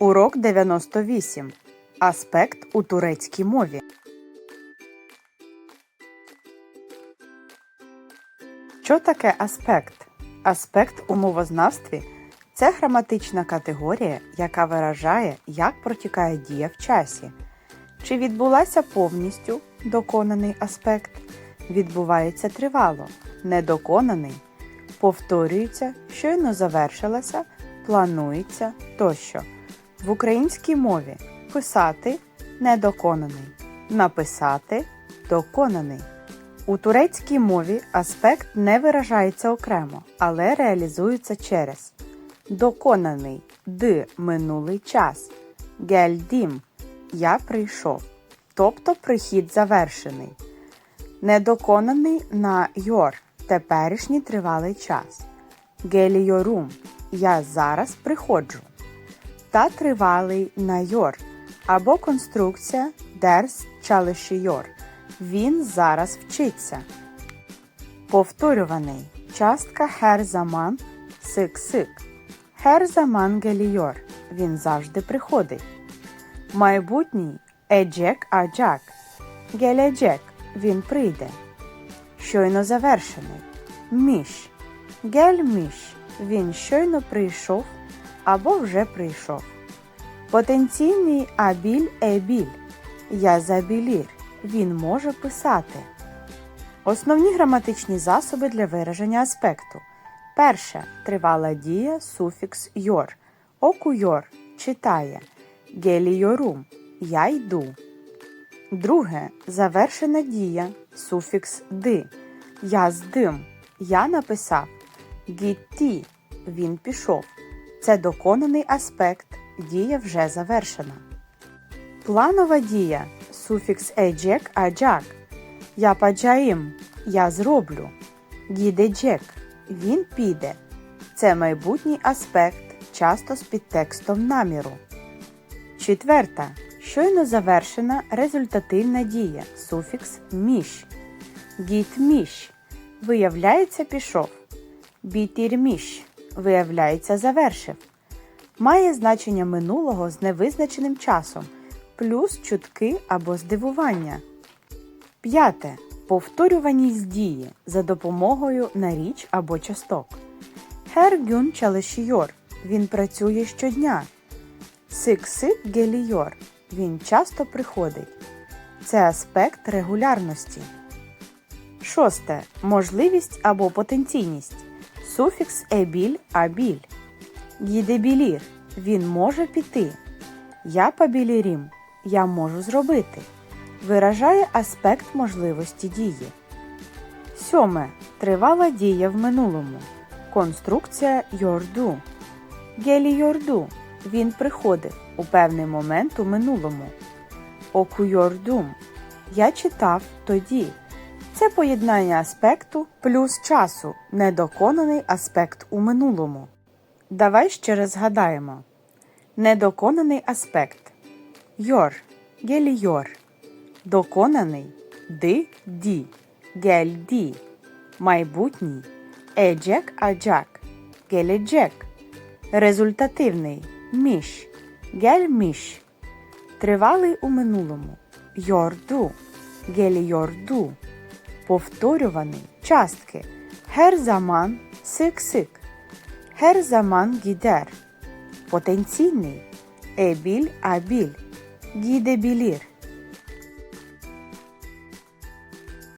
Урок 98. Аспект у турецькій мові. Що таке аспект? Аспект у мовознавстві це граматична категорія, яка виражає, як протікає дія в часі. Чи відбулася повністю доконаний аспект, відбувається тривало, недоконаний, повторюється, щойно завершилася, планується тощо. В українській мові писати недоконаний, написати доконаний. У турецькій мові аспект не виражається окремо, але реалізується через доконаний д минулий час, гельдім я прийшов, тобто прихід завершений. Недоконаний на йор теперішній тривалий час. Геліорум я зараз приходжу. Та тривалий на йор або конструкція дерс çalışıyor. Він зараз вчиться. Повторюваний частка zaman сик-сик. Zaman geliyor. Він завжди приходить. Майбутній ecek acak. Gelecek. Він прийде. Щойно завершений. Міш. Gelmiş. Він щойно прийшов або вже прийшов. Потенційний абіль ебіль. Я забілір. Він може писати. Основні граматичні засоби для вираження аспекту. Перше тривала дія суфікс йор. Окуйор читає. Геліорум я йду. Друге завершена дія суфікс ди. Я здим. Я написав. Гітті він пішов. Це доконаний аспект. Дія вже завершена. Планова дія суфікс еджек аджак. Я паджаїм. Я зроблю. Гідеджек. Він піде. Це майбутній аспект, часто з підтекстом наміру. Четверта. Щойно завершена результативна дія суфікс міш. Гітміш. Виявляється, пішов. Бітірміш. Виявляється, завершив. Має значення минулого з невизначеним часом, плюс чутки або здивування. П'яте. Повторюваність дії за допомогою наріч або часток. Хергюн Чалешійор. Він працює щодня. Сик-сик гелійор. Він часто приходить. Це аспект регулярності. Шосте. Можливість або потенційність. Суфікс ебіль абіль. Гідебілір. Він може піти. Я пабілірім. Я можу зробити. Виражає аспект можливості дії. Сьоме. Тривала дія в минулому. Конструкція йорду. Гелі йорду. Він приходив у певний момент у минулому. Окуйордум. Я читав тоді. Це поєднання аспекту плюс часу, недоконаний аспект у минулому. Давай ще раз згадаємо. Недоконаний аспект. Йор. Гелійор. Доконаний ди ді. Гельді. Майбутній. Еджек аджак. Геледжек. Результативний міш. Гельміш. Тривалий у минулому. Йорду. Гелійорду. Повторюваний частки. Zaman сик-сик. Her zaman gider. Потенційний. Ебіль абіль. Гідебілір.